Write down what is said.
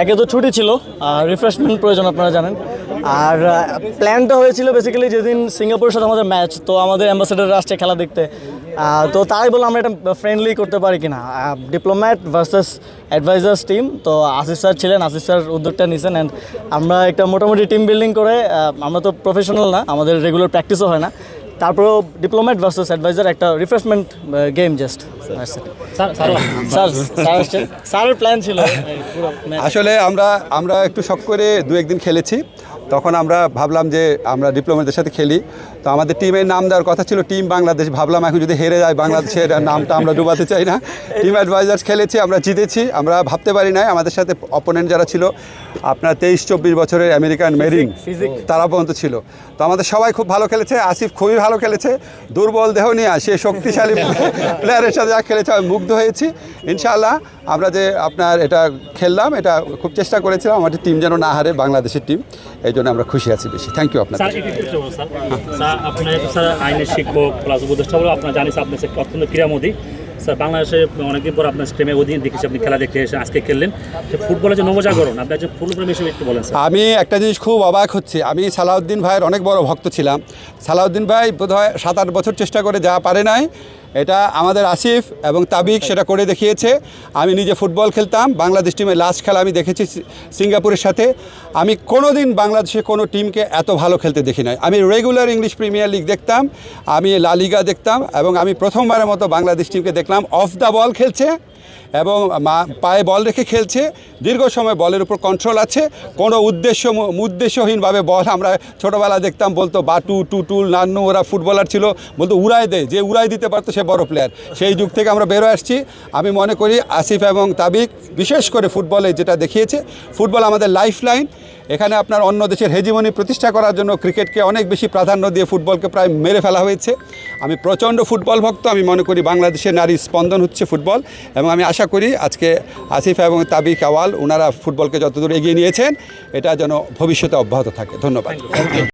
একে তো ছুটি ছিল, আর রিফ্রেশমেন্ট প্রয়োজন আপনারা জানেন। আর প্ল্যানটা হয়েছিল বেসিক্যালি যেদিন সিঙ্গাপুরের সাথে আমাদের ম্যাচ তো আমাদের অ্যাম্বাসেডার আসছে খেলা দেখতে। তো তাই বললাম আমরা এটা ফ্রেন্ডলি করতে পারি কিনা। ডিপ্লোম্যাট ভার্সেস অ্যাডভাইজার্স টিম তো আসিফ স্যার ছিলেন, আসিফ স্যার উদ্যোগটা নিয়েছেন অ্যান্ড আমরা একটা মোটামুটি টিম বিল্ডিং করে আমরা তো প্রফেশনাল না, আমাদের রেগুলার প্র্যাকটিসও হয় না। তারপরেও ডিপ্লোমেট ভার্সেস অ্যাডভাইজার একটা refreshment game just sir sir sir sir আসছেন স্যারের প্ল্যান ছিল। আসলে আমরা আমরা একটু শখ করে দু একদিন খেলেছি। তখন আমরা ভাবলাম যে আমরা ডিপ্লোমাদের সাথে খেলি। তো আমাদের টিমের নাম দেওয়ার কথা ছিল টিম বাংলাদেশ ভাবলাম এখন যদি হেরে যায় বাংলাদেশের নামটা আমরা ডুবাতে চাই না। টিম অ্যাডভাইজার্স খেলেছি আমরা জিতেছি। আমরা ভাবতে পারি নাই আমাদের সাথে অপোনেন্ট যারা ছিল আপনার তেইশ চব্বিশ বছরের আমেরিকান মেরিন physics। তারা পর্যন্ত ছিল। তো আমাদের সবাই খুব ভালো খেলেছে আসিফ খুবই ভালো খেলেছে। দুর্বল দেহ নিয়ে সে শক্তিশালী প্লেয়ারের সাথে যা খেলেছে আমি মুগ্ধ হয়েছি। ইনশাআল্লাহ আমরা যে আপনার এটা খেললাম এটা খুব চেষ্টা করেছিলাম আমাদের টিম যেন না হারে বাংলাদেশের টিম এই জন্য আমরা খুশি আছি বেশি। থ্যাংক ইউ আপনার স্যার আইনের শিক্ষক প্লাস উপদেষ্টা বলে আপনার জানিস আপনি স্যার অত্যন্ত ক্রীড়ামোদী। স্যার বাংলাদেশে অনেকদিন পর আপনার স্টেমে অধীনে দেখেছি আপনি খেলা দেখতে এসে আজকে খেললেন। ফুটবলের যে নবজাগরণ আপনি একজন ফুটবল হিসেবে একটু বলেন আমি একটা জিনিস খুব অবাক হচ্ছে। আমি সালাউদ্দিন ভাইয়ের অনেক বড় ভক্ত ছিলাম। সালাউদ্দিন ভাই বোধহয় সাত আট বছর চেষ্টা করে যা পারে নাই এটা আমাদের আসিফ এবং তাবিক সেটা করে দেখিয়েছে। আমি নিজে ফুটবল খেলতাম, বাংলাদেশ টিমের লাস্ট খেলা আমি দেখেছি সিঙ্গাপুরের সাথে। আমি কোনো দিন বাংলাদেশে কোনো টিমকে এত ভালো খেলতে দেখি নাই। আমি রেগুলার ইংলিশ প্রিমিয়ার লিগ দেখতাম, আমি লালিগা দেখতাম এবং আমি প্রথমবারের মতো বাংলাদেশ টিমকে দেখলাম। অফ দ্য বল খেলছে। এবং পায়ে বল রেখে খেলছে। দীর্ঘ সময় বলের উপর কন্ট্রোল আছে। কোনো উদ্দেশ্য উদ্দেশ্যহীনভাবে বল আমরা ছোটোবেলা দেখতাম, বলতো বাটু টুটুল নান্নু ওরা ফুটবলার ছিল। বলতো উড়াই দে, যে উড়াই দিতে পারতো সে বড় প্লেয়ার সেই যুগ থেকে আমরা বেরো আসছি। আমি মনে করি আসিফ এবং তাবিক, বিশেষ করে ফুটবলে যেটা দেখিয়েছে ফুটবল আমাদের লাইফ লাইন এখানে আপনার অন্য দেশের হেজিমনি প্রতিষ্ঠা করার জন্য ক্রিকেটকে অনেক বেশি প্রাধান্য দিয়ে ফুটবলকে প্রায় মেরে ফেলা হয়েছে। আমি প্রচণ্ড ফুটবল ভক্ত। আমি মনে করি বাংলাদেশের নারী স্পন্দন হচ্ছে ফুটবল এবং আমি আশা করি আজকে আসিফ এবং তাবি কাওয়াল ওনারা ফুটবলকে যতদূর এগিয়ে নিয়েছেন, এটা যেন ভবিষ্যতে অব্যাহত থাকে। ধন্যবাদ।